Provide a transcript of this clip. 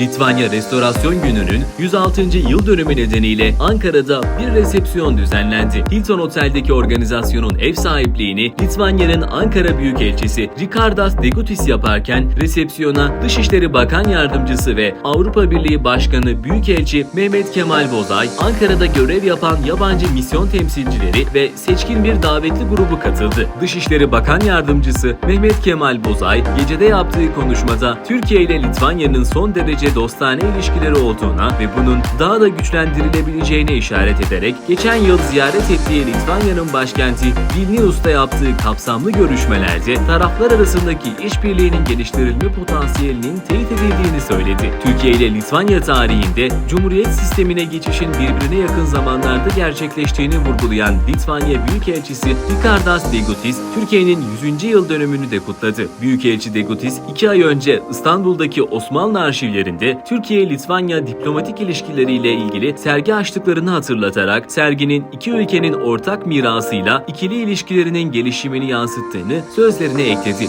Litvanya Restorasyon Günü'nün 106. yıl dönümü nedeniyle Ankara'da bir resepsiyon düzenlendi. Hilton Otel'deki organizasyonun ev sahipliğini Litvanya'nın Ankara Büyükelçisi Rikardas Degutis yaparken resepsiyona Dışişleri Bakan Yardımcısı ve Avrupa Birliği Başkanı Büyükelçi Mehmet Kemal Bozay, Ankara'da görev yapan yabancı misyon temsilcileri ve seçkin bir davetli grubu katıldı. Dışişleri Bakan Yardımcısı Mehmet Kemal Bozay, gecede yaptığı konuşmada Türkiye ile Litvanya'nın son derece dostane ilişkileri olduğuna ve bunun daha da güçlendirilebileceğine işaret ederek geçen yıl ziyaret ettiği Litvanya'nın başkenti Vilnius'ta yaptığı kapsamlı görüşmelerde taraflar arasındaki işbirliğinin geliştirilme potansiyelinin teyit edildiğini söyledi. Türkiye ile Litvanya tarihinde Cumhuriyet sistemine geçişin birbirine yakın zamanlarda gerçekleştiğini vurgulayan Litvanya Büyükelçisi Rikardas Degutis, Türkiye'nin 100. yıl dönümünü de kutladı. Büyükelçi Degutis, iki ay önce İstanbul'daki Osmanlı arşivlerinde Türkiye-Litvanya diplomatik ilişkileriyle ilgili sergi açtıklarını hatırlatarak serginin iki ülkenin ortak mirasıyla ikili ilişkilerinin gelişimini yansıttığını sözlerine ekledi.